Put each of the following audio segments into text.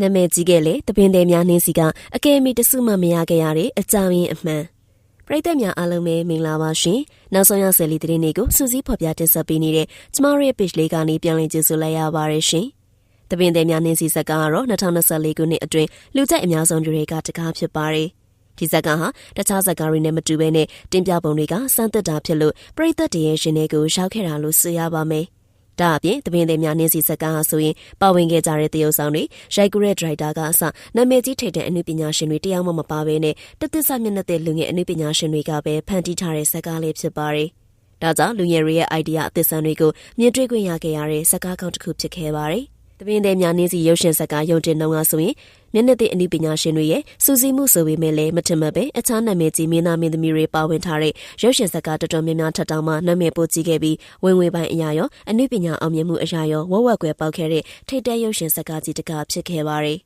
နာမည်ကြီးခဲ့လေတပင်တယ်များနှင်းစီကအကယ်မီတစုမှမရခဲ့ရတဲ့အကြောင်းရင်းအမှန်ပရိသတ်များအားလုံးပဲမင်္ဂလာပါရှင်နောက်ဆုံးရဆယ်လီသတင်းတွေကိုစူးစီးဖော်ပြတင်ဆက်ပေးနေတဲ့ကျမတို့ရဲ့ page လေးကနေပြန်လည်ကြိုဆိုလိုက်ရပါတယ်ရှင်တပင်တယ်များနှင်းစီဇက်ကတော့2024ခုနှစ်အတွင်းလူကြိုက်အများဆုံးတွေကတကားဖြစ်ပါတယ်ဒီဇက်ကဟာတခြားဇက်ကားတွေနဲ့မတူဘဲနဲ့တင်ပြပုံတွေကစမ်းသစ်တာဖြစ်လို့ပရိသတ်တရဲ့ရှင်တွေကိုရောက်ခဲ့တာလို့ဆိုရပါမယ် ဒါအပြင်တပင်းသည်များနင်းစီစကားဟာဆိုရင်ပါဝင်ခဲ့ကြတဲ့တရုတ်ဆောင်တွေရိုက်ကူရဲ့ဒရိုက်တာကအစနာမည်ကြီးထိပ်တဲ့အနုပညာရှင်တွေတယောက်မှမပါဘဲနဲ့တသစ္စာမျက်နှာတဲ့လူငယ်အနုပညာရှင်တွေကပဲဖန်တီးထားတဲ့စကားလေးဖြစ်ပါတယ်။ဒါကြောင့်လူငယ်တွေရဲ့ idea အသစ်ဆန်းတွေကိုမြင်တွေ့ခွင့်ရခဲ့ရတဲ့စကားကောင်းတစ်ခုဖြစ်ခဲ့ပါတယ်။ တပင်းတဲ့များနင်းစီရုပ်ရှင်ဇက်ကယုံတင်နှုံကဆိုရင်မျက်နှာသစ်အနည်းပညာရှင်တွေရဲ့စူးစီးမှုဆိုပေမဲ့လည်းမထင်မှတ်ပဲအခြားနာမည်ကြီးမင်းသားမင်းသမီးတွေပါဝင်ထားတဲ့ရုပ်ရှင်ဇက်ကတော်တော်များများထပ်တောင်မှနာမည်ပိုကြီးခဲ့ပြီးဝင်ငွေပိုင်းအရာရောအနည်းပညာအောင်မြင်မှုအရာရောဝဝကွယ်ပေါက်ခဲ့တဲ့ထိတ်တဲရုပ်ရှင်ဇက်ကကြီးတကားဖြစ်ခဲ့ပါတယ်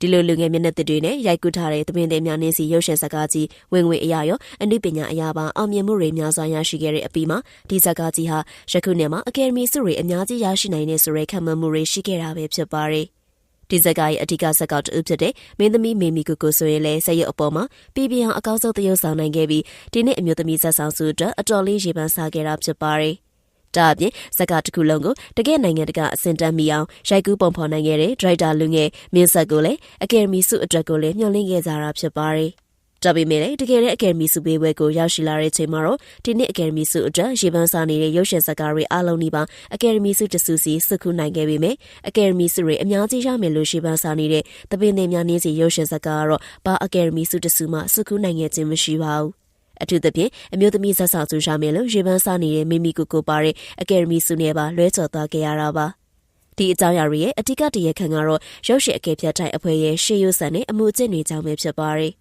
ဒီလိုလူငယ်မျက်နှာသစ်တွေနဲ့ရိုက်ကူးထားတဲ့သမင်သည်များနှင်းစီရုပ်ရှင်ဇာတ်ကားကြီးဝင်ငွေအရာရောအနုပညာအရာပါအောင်မြင်မှုတွေများစွာရရှိခဲ့တဲ့အပြီးမှာဒီဇာတ်ကားကြီးဟာယခုနှစ်မှာအကယ်ဒမီဆုတွေအများကြီးရရှိနိုင်တဲ့ဆိုရဲခံမှန်းမှုတွေရှိခဲ့တာပဲဖြစ်ပါတယ်။ဒီဇက်ကားရဲ့အဓိကဇက်ကောက်တူဖြစ်တဲ့မင်းသမီးမေမီကိုကိုဆိုရင်လည်းဆက်ရုပ်အပေါ်မှာပြည်ပြင်းအောင်အကောင်းဆုံးသရုပ်ဆောင်နိုင်ခဲ့ပြီးဒီနေ့အမျိုးသမီးဇက်ဆောင်စုအတွက်အတော်လေးရေပန်းစားခဲ့တာဖြစ်ပါတယ်။ ဒါအပြင်ဇက်ကတစ်ခုလုံးကိုတကယ့်နိုင်ငံတကာအဆင့်တက်မိအောင်ရိုက်ကူးပုံဖော်နိုင်ခဲ့တဲ့ဒရိုက်တာလူငယ်မင်းဆက်ကိုလည်းအကယ်ဒမီဆုအတွက်ကိုလည်းမျှော်လင့်ခဲ့ကြတာဖြစ်ပါတယ်။ဒါပေမဲ့တကယ်တဲ့အကယ်ဒမီဆုပေးပွဲကိုရောက်ရှိလာတဲ့ချိန်မှာတော့ဒီနှစ်အကယ်ဒမီဆုအတွက်ရေပန်းစားနေတဲ့ရုပ်ရှင်ဇာတ်ကားတွေအားလုံးဒီပါအကယ်ဒမီဆုတဆူစီစုခုနိုင်ခဲ့ပေမဲ့အကယ်ဒမီဆုတွေအများကြီးရမယ်လို့ရေပန်းစားနေတဲ့တပင်းတွေများနင်းစီရုပ်ရှင်ဇာတ်ကားကတော့ဘာအကယ်ဒမီဆုတဆူမှစုခုနိုင်ခဲ့ခြင်းမရှိပါဘူး။ အထူးသဖြင့်အမျိုးသမီးဇက်ဆောင်သူရှာမယ်လို့ရေပန်းစားနေတဲ့မိမိကိုကိုပါတဲ့အကယ်ဒမီဆုနဲ့ပါလွဲချော်သွားခဲ့ရတာပါဒီအကြောင်းအရာတွေရဲ့အတိကတရခံကတော့ရုပ်ရှင်အကယ်ဖြတ်ထိုင်အဖွဲ့ရဲ့ရှေးရိုးဆန်တဲ့အမှုကျင့်တွေကြောင့်ပဲဖြစ်ပါတယ်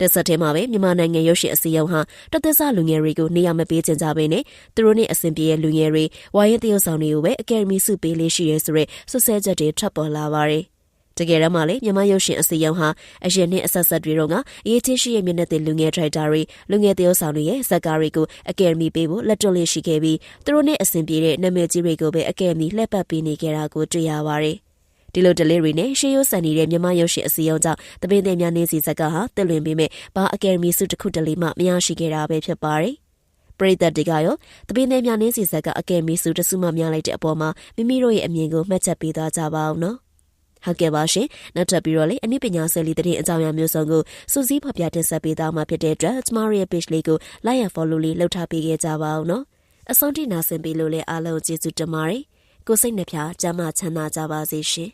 တဆက်ထဲမှာပဲမြန်မာနိုင်ငံရုပ်ရှင်အစည်းအရုံးဟာတသက်စလူငယ်တွေကိုနေရာမပေးချင်ကြဘဲနဲ့သူတို့နဲ့အဆင်ပြေတဲ့လူငယ်တွေဝိုင်းရင်တရုတ်ဆောင်တွေကိုပဲအကယ်ဒမီဆုပေးလေးရှိရဲဆိုတဲ့ဆွဆွဲချက်တွေထွက်ပေါ်လာပါတယ်။ တကယ်တော့မှလေမြမရုပ်ရှင်အစီအုံဟာအရင်နှစ်အဆက်ဆက်တွေတော့ကအရေးချင်းရှိရဲ့မျက်နှာသစ်လူငယ်ဒရိုက်တာတွေလူငယ်သရုပ်ဆောင်တွေရဲ့ဇာတ်ကားတွေကိုအကယ်ဒမီပေးဖို့လက်တွန့်လေးရှိခဲ့ပြီးသူတို့နဲ့အဆင်ပြေတဲ့နာမည်ကြီးတွေကိုပဲအကယ်ဒမီလှည့်ပတ်ပေးနေကြတာကိုတွေ့ရပါတယ်ဒီလို delivery နဲ့ရှေးရိုးဆန်နေတဲ့မြမရုပ်ရှင်အစီအုံကြောင့်တပင်းသိများနေစီဇက်ကဟာတက်လွင်ပေးမဲ့ဘာအကယ်ဒမီဆုတစ်ခုတလေမှမရရှိခဲ့တာပဲဖြစ်ပါတယ်ပရိသတ်တွေကရောတပင်းသိများနေစီဇက်ကအကယ်ဒမီဆုတဆုမှများလိုက်တဲ့အပေါ်မှာမိမိတို့ရဲ့အမြင်ကိုမှတ်ချက်ပေးသွားကြပါအောင်နော် ဟုတ်ကဲ့ပါရှင်နောက်ထပ်ပြီးတော့လေအနည်းပညာဆယ်လီတဲ့အကြောင်းအရာမျိုးစုံကိုစူးစီးဖော်ပြတင်ဆက်ပေးသားမှာဖြစ်တဲ့အတွက်ကျမတို့ရဲ့ page လေးကို like and follow လေးလုပ်ထားပေးခဲ့ကြပါအောင်နော်အဆုံးထိနာဆင်ပေးလို့လည်းအားလုံးကျေးဇူးတင်ပါတယ်ကိုစိတ်နှပြကျမ်းမာချမ်းသာကြပါစေရှင်